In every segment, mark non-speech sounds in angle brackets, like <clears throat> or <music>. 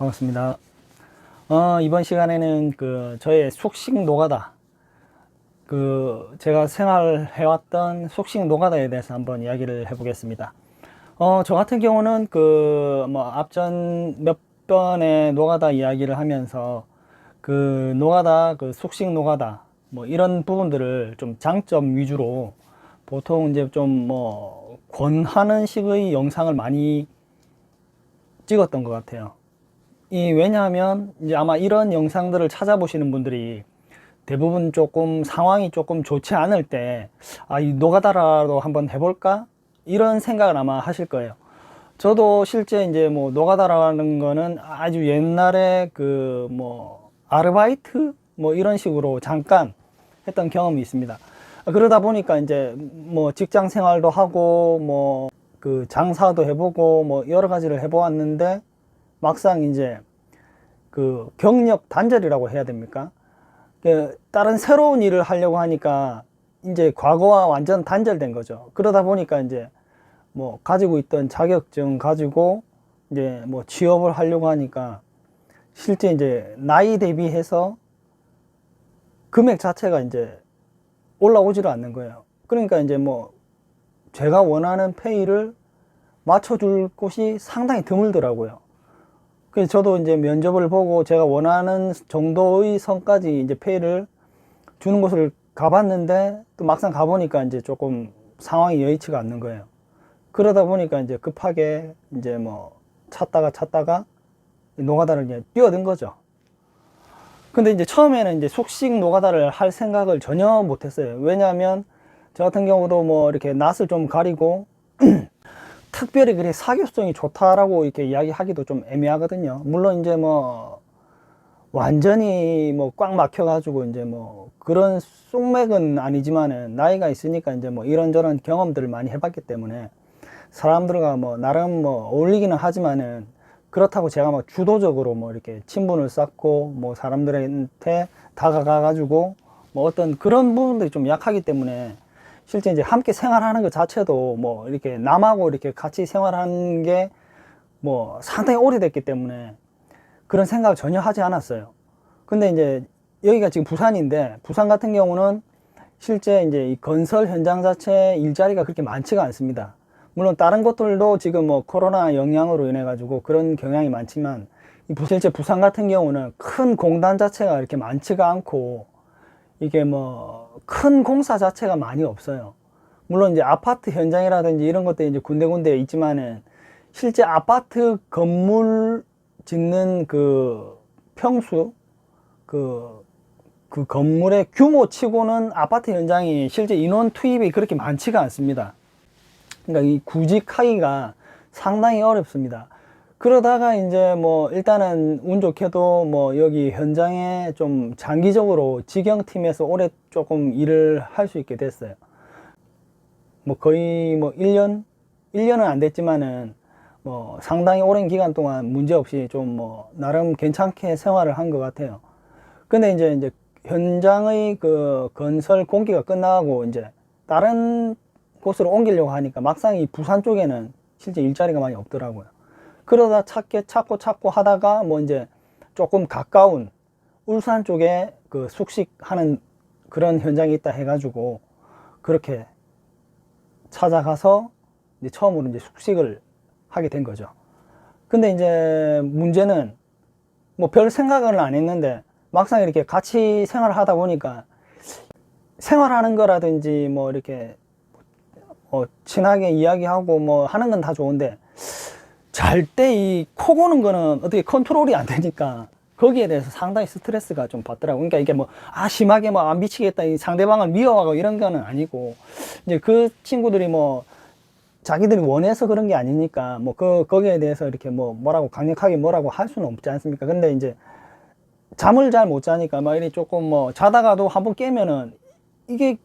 반갑습니다. 어, 이번 시간에는 그 저의 숙식 노가다 그 제가 생활해왔던 숙식 노가다에 대해서 한번 이야기를 해보겠습니다. 어, 저 같은 경우는 그 뭐 앞전 몇 번의 노가다 이야기를 하면서 그 노가다 그 숙식 노가다 뭐 이런 부분들을 좀 장점 위주로 보통 이제 좀 뭐 권하는 식의 영상을 많이 찍었던 것 같아요. 이 왜냐하면 이제 아마 이런 영상들을 찾아보시는 분들이 대부분 조금 상황이 조금 좋지 않을 때, 아, 이 노가다라도 한번 해볼까? 이런 생각을 아마 하실 거예요. 저도 실제 이제 뭐 노가다라는 거는 아주 옛날에 그 뭐 아르바이트 뭐 이런 식으로 잠깐 했던 경험이 있습니다. 그러다 보니까 이제 뭐 직장 생활도 하고 뭐 그 장사도 해보고 뭐 여러 가지를 해보았는데 막상 이제 그 경력 단절이라고 해야 됩니까? 그 다른 새로운 일을 하려고 하니까 이제 과거와 완전 단절된 거죠. 그러다 보니까 이제 뭐 가지고 있던 자격증 가지고 이제 뭐 취업을 하려고 하니까 실제 이제 나이 대비해서 금액 자체가 이제 올라오지를 않는 거예요. 그러니까 이제 뭐 제가 원하는 페이를 맞춰줄 곳이 상당히 드물더라고요. 그래서 저도 이제 면접을 보고 제가 원하는 정도의 선까지 이제 페이를 주는 곳을 가봤는데 또 막상 가보니까 이제 조금 상황이 여의치가 않는 거예요. 그러다 보니까 이제 급하게 이제 뭐 찾다가 찾다가 노가다를 이제 뛰어든 거죠. 근데 이제 처음에는 이제 숙식 노가다를 할 생각을 전혀 못 했어요. 왜냐하면 저 같은 경우도 뭐 이렇게 낯을 좀 가리고 <clears throat> 특별히 그래 사교성이 좋다라고 이렇게 이야기하기도 좀 애매하거든요. 물론 이제 뭐 완전히 뭐 꽉 막혀가지고 이제 뭐 그런 쑥맥은 아니지만은 나이가 있으니까 이제 뭐 이런저런 경험들을 많이 해봤기 때문에 사람들과 뭐 나름 뭐 어울리기는 하지만은 그렇다고 제가 뭐 주도적으로 뭐 이렇게 친분을 쌓고 뭐 사람들한테 다가가가지고 뭐 어떤 그런 부분들이 좀 약하기 때문에 실제 이제 함께 생활하는 것 자체도 뭐 이렇게 남하고 이렇게 같이 생활하는 게 뭐 상당히 오래됐기 때문에 그런 생각을 전혀 하지 않았어요. 근데 이제 여기가 지금 부산인데 부산 같은 경우는 실제 이제 이 건설 현장 자체 일자리가 그렇게 많지가 않습니다. 물론 다른 곳들도 지금 뭐 코로나 영향으로 인해 가지고 그런 경향이 많지만 실제 부산 같은 경우는 큰 공단 자체가 이렇게 많지가 않고 이게 뭐 큰 공사 자체가 많이 없어요. 물론 이제 아파트 현장이라든지 이런 것들이 이제 군데군데 있지만은 실제 아파트 건물 짓는 그 평수 그, 그 건물의 규모 치고는 아파트 현장이 실제 인원 투입이 그렇게 많지가 않습니다. 그러니까 이 구직하기가 상당히 어렵습니다. 그러다가 이제 뭐 일단은 운 좋게도 뭐 여기 현장에 좀 장기적으로 직영팀에서 오래 조금 일을 할 수 있게 됐어요. 뭐 거의 뭐 1년? 1년은 안 됐지만은 뭐 상당히 오랜 기간 동안 문제 없이 좀 뭐 나름 괜찮게 생활을 한 것 같아요. 근데 이제 이제 현장의 그 건설 공기가 끝나고 이제 다른 곳으로 옮기려고 하니까 막상 이 부산 쪽에는 실제 일자리가 많이 없더라고요. 그러다 찾게 찾고 찾고 하다가 뭐 이제 조금 가까운 울산 쪽에 그 숙식하는 그런 현장이 있다 해가지고 그렇게 찾아가서 이제 처음으로 이제 숙식을 하게 된 거죠. 근데 이제 문제는 뭐 별 생각은 안 했는데 막상 이렇게 같이 생활을 하다 보니까 생활하는 거라든지 뭐 이렇게 어, 친하게 이야기하고 뭐 하는 건 다 좋은데 잘 때 이 코 고는 거는 어떻게 컨트롤이 안 되니까 거기에 대해서 상당히 스트레스가 좀 받더라고. 그러니까 이게 뭐, 아, 심하게 뭐, 안 미치겠다. 이 상대방을 미워하고 이런 거는 아니고, 이제 그 친구들이 뭐, 자기들이 원해서 그런 게 아니니까, 뭐, 그, 거기에 대해서 이렇게 뭐, 뭐라고 강력하게 뭐라고 할 수는 없지 않습니까? 근데 이제, 잠을 잘 못 자니까, 막 이렇게 조금 뭐, 자다가도 한번 깨면은, 이게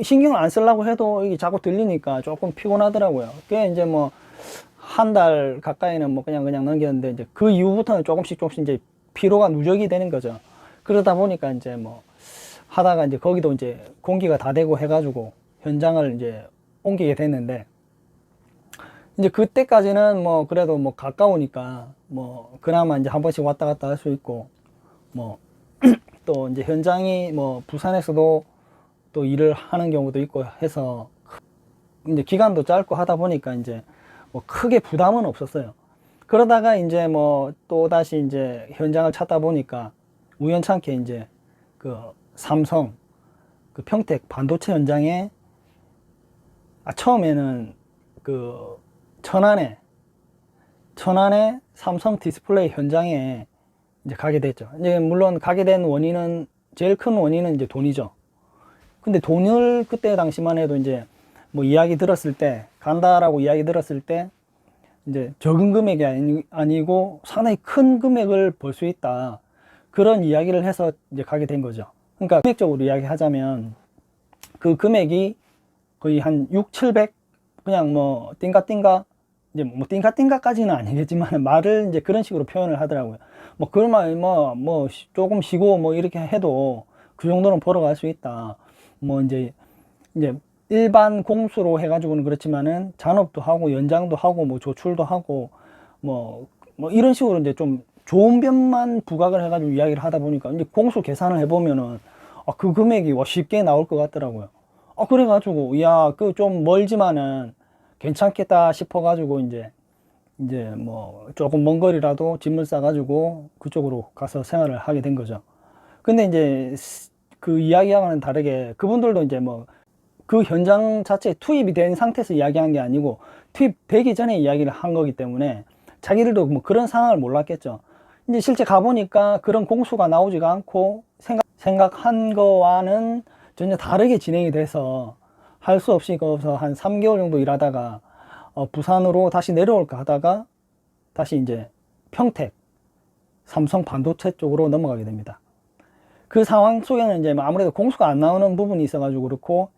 신경을 안 쓰려고 해도 이게 자꾸 들리니까 조금 피곤하더라고요. 그게 이제 뭐, 한 달 가까이는 뭐 그냥 그냥 넘겼는데 이제 그 이후부터는 조금씩 조금씩 이제 피로가 누적이 되는 거죠. 그러다 보니까 이제 뭐 하다가 이제 거기도 이제 공기가 다 되고 해가지고 현장을 이제 옮기게 됐는데 이제 그때까지는 뭐 그래도 뭐 가까우니까 뭐 그나마 이제 한 번씩 왔다 갔다 할 수 있고 뭐 <clears throat> 또 이제 현장이 뭐 부산에서도 또 일을 하는 경우도 있고 해서 이제 기간도 짧고 하다 보니까 이제 뭐 크게 부담은 없었어요. 그러다가 이제 뭐 또 다시 이제 현장을 찾다 보니까 우연찮게 이제 그 삼성 그 평택 반도체 현장에 아 처음에는 그 천안에 천안에 삼성 디스플레이 현장에 이제 가게 됐죠. 이제 물론 가게 된 원인은 제일 큰 원인은 이제 돈이죠. 근데 돈을 그때 당시만 해도 이제 뭐 이야기 들었을 때 간다라고 이야기 들었을 때 이제 적은 금액이 아니, 아니고 상당히 큰 금액을 벌 수 있다. 그런 이야기를 해서 이제 가게 된 거죠. 그러니까 금액적으로 이야기하자면 그 금액이 거의 한 6, 700 그냥 뭐 띵가 띵가 이제 뭐 띵가 띵가까지는 아니겠지만 <laughs> 말을 이제 그런 식으로 표현을 하더라고요. 뭐 그러면 뭐 뭐 조금 쉬고 뭐 이렇게 해도 그 정도는 벌어갈 수 있다. 뭐 이제 이제 일반 공수로 해가지고는 그렇지만은 잔업도 하고 연장도 하고 뭐 조출도 하고 뭐 뭐 이런 식으로 이제 좀 좋은 변만 부각을 해가지고 이야기를 하다 보니까 이제 공수 계산을 해보면은 아, 그 금액이 와 쉽게 나올 것 같더라고요. 아 그래가지고 야 그 좀 멀지만은 괜찮겠다 싶어가지고 이제 이제 뭐 조금 먼 거리라도 짐을 싸가지고 그쪽으로 가서 생활을 하게 된 거죠. 근데 이제 그 이야기와는 다르게 그분들도 이제 뭐 그 현장 자체에 투입이 된 상태에서 이야기한 게 아니고 투입되기 전에 이야기를 한 거기 때문에 자기들도 뭐 그런 상황을 몰랐겠죠. 이제 실제 가보니까 그런 공수가 나오지가 않고 생각, 생각한 거와는 전혀 다르게 진행이 돼서 할 수 없이 거기서 한 3개월 정도 일하다가 어, 부산으로 다시 내려올까 하다가 다시 이제 평택 삼성 반도체 쪽으로 넘어가게 됩니다. 그 상황 속에는 이제 뭐 아무래도 공수가 안 나오는 부분이 있어가지고 그렇고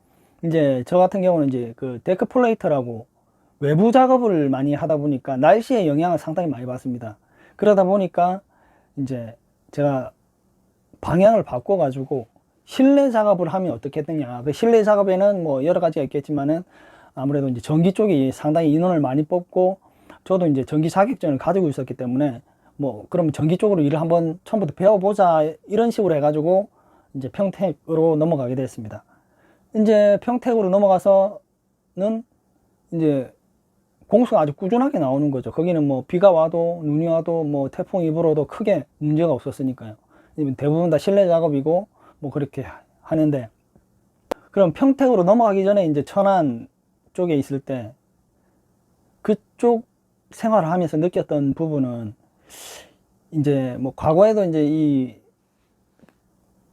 이제 저 같은 경우는 이제 그 데크 플레이터라고 외부 작업을 많이 하다 보니까 날씨의 영향을 상당히 많이 받습니다. 그러다 보니까 이제 제가 방향을 바꿔 가지고 실내 작업을 하면 어떻겠느냐. 그 실내 작업에는 뭐 여러 가지가 있겠지만은 아무래도 이제 전기 쪽이 상당히 인원을 많이 뽑고 저도 이제 전기 자격증을 가지고 있었기 때문에 뭐 그럼 전기 쪽으로 일을 한번 처음부터 배워보자 이런 식으로 해가지고 이제 평택으로 넘어가게 됐습니다. 이제 평택으로 넘어가서는 이제 공수가 아주 꾸준하게 나오는 거죠. 거기는 뭐 비가 와도 눈이 와도 뭐 태풍이 불어도 크게 문제가 없었으니까요. 대부분 다 실내 작업이고 뭐 그렇게 하는데 그럼 평택으로 넘어가기 전에 이제 천안 쪽에 있을 때 그쪽 생활을 하면서 느꼈던 부분은 이제 뭐 과거에도 이제 이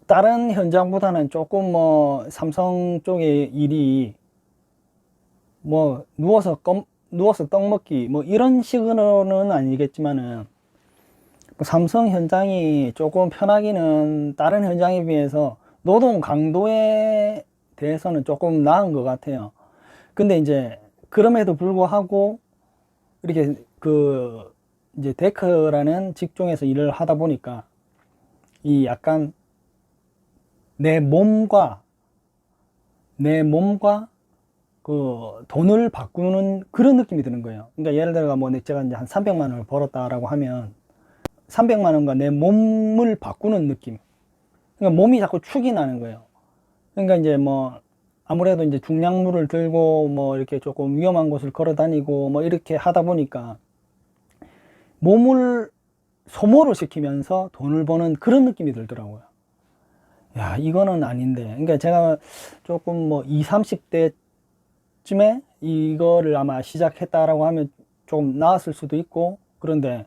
다른 현장보다는 조금 뭐 삼성 쪽의 일이 뭐 누워서 껌, 누워서 떡 먹기 뭐 이런 식으로는 아니겠지만은 뭐 삼성 현장이 조금 편하기는 다른 현장에 비해서 노동 강도에 대해서는 조금 나은 것 같아요. 근데 이제 그럼에도 불구하고 이렇게 그 이제 데크라는 직종에서 일을 하다 보니까 이 약간 내 몸과 내 몸과 그 돈을 바꾸는 그런 느낌이 드는 거예요. 그러니까 예를 들어 뭐 제가 이제 한 300만 원을 벌었다라고 하면 300만 원과 내 몸을 바꾸는 느낌. 그러니까 몸이 자꾸 축이 나는 거예요. 그러니까 이제 뭐 아무래도 이제 중량물을 들고 뭐 이렇게 조금 위험한 곳을 걸어 다니고 뭐 이렇게 하다 보니까 몸을 소모를 시키면서 돈을 버는 그런 느낌이 들더라고요. 야, 이거는 아닌데. 그러니까 제가 조금 뭐 20, 30대쯤에 이거를 아마 시작했다라고 하면 조금 나았을 수도 있고, 그런데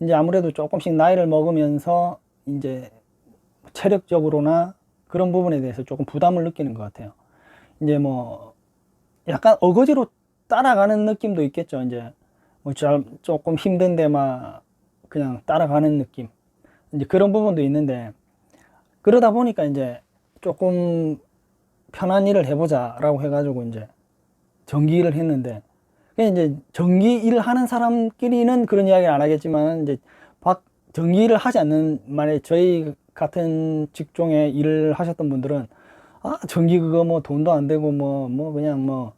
이제 아무래도 조금씩 나이를 먹으면서 이제 체력적으로나 그런 부분에 대해서 조금 부담을 느끼는 것 같아요. 이제 뭐 약간 어거지로 따라가는 느낌도 있겠죠. 이제 뭐 조금 힘든데 막 그냥 따라가는 느낌. 이제 그런 부분도 있는데 그러다 보니까 이제 조금 편한 일을 해보자라고 해가지고 이제 전기 일을 했는데 이제 전기 일을 하는 사람끼리는 그런 이야기를 안 하겠지만 이제 박 전기 일을 하지 않는 만에 저희 같은 직종에 일을 하셨던 분들은 아 전기 그거 뭐 돈도 안 되고 뭐뭐 뭐 그냥 뭐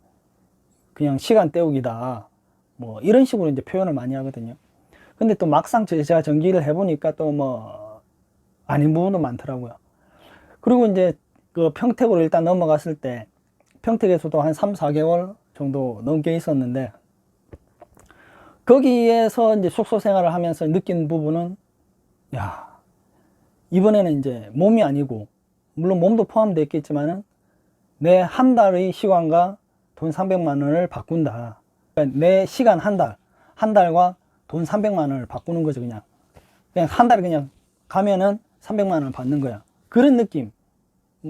그냥 시간 때우기다 뭐 이런 식으로 이제 표현을 많이 하거든요. 근데 또 막상 제- 제가 전기를 해보니까 또뭐 아닌 부분도 많더라고요. 그리고 이제 그 평택으로 일단 넘어갔을 때 평택에서도 한 3, 4개월 정도 넘게 있었는데 거기에서 이제 숙소 생활을 하면서 느낀 부분은 야 이번에는 이제 몸이 아니고 물론 몸도 포함되어 있겠지만은 내 한 달의 시간과 돈 300만 원을 바꾼다. 그러니까 내 시간 한 달, 한 달과 돈 300만 원을 바꾸는 거죠, 그냥. 그냥 한 달에 그냥 가면은 300만 원을 받는 거야. 그런 느낌.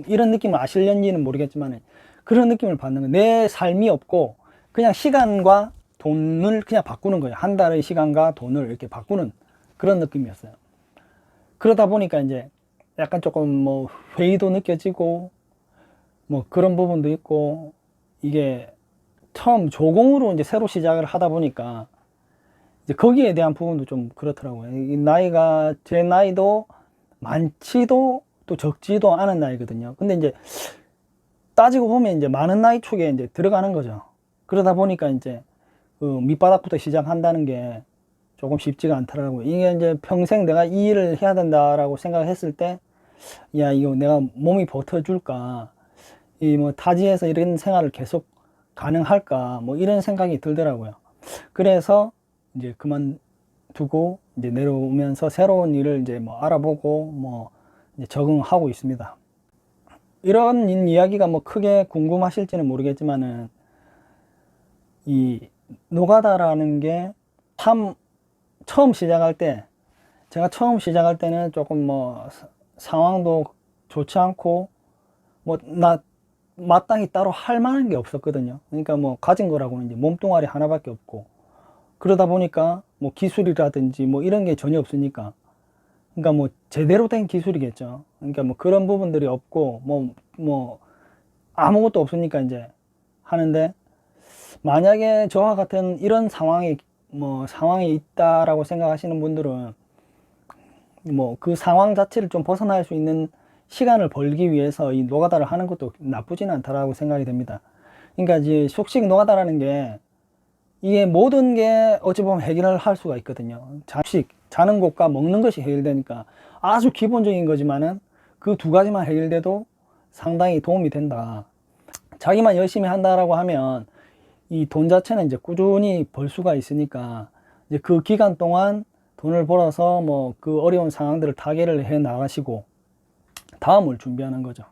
이런 느낌을 아실는지는 모르겠지만 그런 느낌을 받는 거야. 내 삶이 없고 그냥 시간과 돈을 그냥 바꾸는 거예요. 한 달의 시간과 돈을 이렇게 바꾸는 그런 느낌이었어요. 그러다 보니까 이제 약간 조금 뭐 회의도 느껴지고 뭐 그런 부분도 있고 이게 처음 조공으로 이제 새로 시작을 하다 보니까 이제 거기에 대한 부분도 좀 그렇더라고요. 이 나이가 제 나이도 많지도 또 적지도 않은 나이거든요. 근데 이제 따지고 보면 이제 많은 나이 축에 이제 들어가는 거죠. 그러다 보니까 이제 그 밑바닥부터 시작한다는 게 조금 쉽지가 않더라고요. 이게 이제 평생 내가 이 일을 해야 된다라고 생각했을 때, 야, 이거 내가 몸이 버텨줄까? 이 뭐 타지에서 이런 생활을 계속 가능할까? 뭐 이런 생각이 들더라고요. 그래서 이제 그만 두고 이제 내려오면서 새로운 일을 이제 뭐 알아보고 뭐 적응하고 있습니다. 이런 이야기가 뭐 크게 궁금하실지는 모르겠지만은 이 노가다라는 게 참 처음 시작할 때 제가 처음 시작할 때는 조금 뭐 사- 상황도 좋지 않고 뭐 나 마땅히 따로 할 만한 게 없었거든요. 그러니까 뭐 가진 거라고는 이제 몸뚱아리 하나밖에 없고 그러다 보니까 뭐 기술이라든지 뭐 이런 게 전혀 없으니까 그러니까 뭐 제대로 된 기술이겠죠. 그러니까 뭐 그런 부분들이 없고 뭐뭐 아무것도 없으니까 이제 하는데 만약에 저와 같은 이런 상황이 뭐 상황이 있다라고 생각하시는 분들은 뭐 그 상황 자체를 좀 벗어날 수 있는 시간을 벌기 위해서 이 노가다를 하는 것도 나쁘지는 않다라고 생각이 됩니다. 그러니까 이제 속식 노가다라는 게 이게 모든 게 어찌 보면 해결을 할 수가 있거든요. 잠식, 자는 곳과 먹는 것이 해결되니까 아주 기본적인 거지만은 그 두 가지만 해결돼도 상당히 도움이 된다. 자기만 열심히 한다라고 하면 이 돈 자체는 이제 꾸준히 벌 수가 있으니까 이제 그 기간 동안 돈을 벌어서 뭐 그 어려운 상황들을 타개를 해 나가시고 다음을 준비하는 거죠.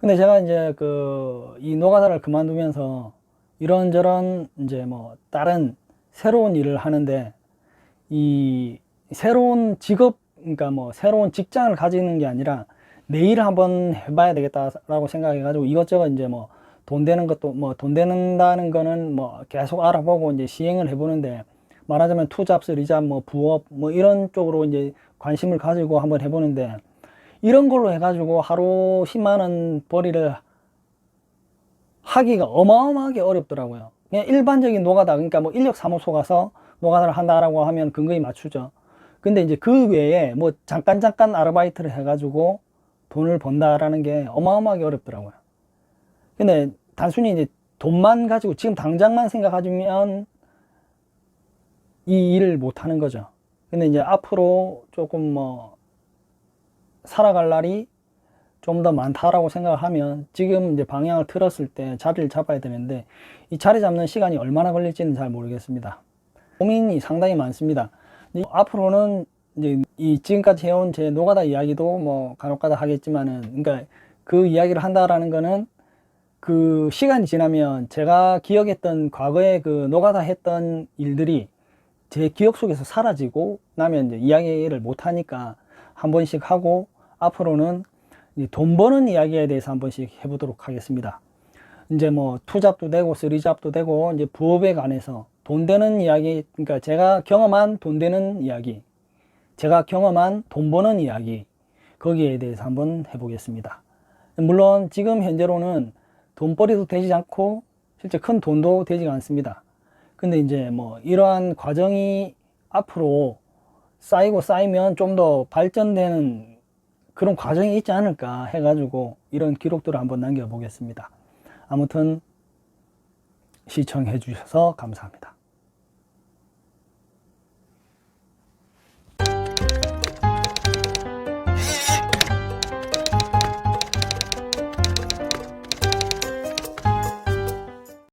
근데 제가 이제 그 이 노가다를 그만두면서 이런저런 이제 뭐 다른 새로운 일을 하는데 이 새로운 직업 그러니까 뭐 새로운 직장을 가지는 게 아니라 내 일을 한번 해봐야 되겠다라고 생각해가지고 이것저것 이제 뭐 돈 되는 것도 뭐 돈 되는다는 거는 뭐 계속 알아보고 이제 시행을 해보는데 말하자면 투잡, 쓰리잡, 뭐 부업 뭐 이런 쪽으로 이제 관심을 가지고 한번 해보는데 이런 걸로 해가지고 하루 10만 원 벌이를 하기가 어마어마하게 어렵더라고요. 그냥 일반적인 노가다, 그러니까 뭐 인력 사무소 가서 노가다를 한다라고 하면 근거에 맞추죠. 근데 이제 그 외에 뭐 잠깐 잠깐 아르바이트를 해가지고 돈을 번다라는 게 어마어마하게 어렵더라고요. 근데 단순히 이제 돈만 가지고 지금 당장만 생각하면 이 일을 못 하는 거죠. 근데 이제 앞으로 조금 뭐 살아갈 날이 좀 더 많다라고 생각하면 지금 이제 방향을 틀었을 때 자리를 잡아야 되는데 이 자리 잡는 시간이 얼마나 걸릴지는 잘 모르겠습니다. 고민이 상당히 많습니다. 이- 앞으로는 이제 이 지금까지 해온 제 노가다 이야기도 뭐 간혹가다 하겠지만은 그러니까 그 이야기를 한다라는 거는 그 시간이 지나면 제가 기억했던 과거에 그 노가다 했던 일들이 제 기억 속에서 사라지고 나면 이제 이야기를 못 하니까 한 번씩 하고 앞으로는 이 돈 버는 이야기에 대해서 한 번씩 해보도록 하겠습니다. 이제 뭐 투잡도 되고 쓰리잡도 되고 이제 부업에 관해서 돈 되는 이야기, 그러니까 제가 경험한 돈 되는 이야기, 제가 경험한 돈 버는 이야기 거기에 대해서 한번 해보겠습니다. 물론 지금 현재로는 돈벌이도 되지 않고 실제 큰 돈도 되지가 않습니다. 근데 이제 뭐 이러한 과정이 앞으로 쌓이고 쌓이면 좀 더 발전되는 그런 과정이 있지 않을까 해가지고 이런 기록들을 한번 남겨보겠습니다. 아무튼 시청해 주셔서 감사합니다.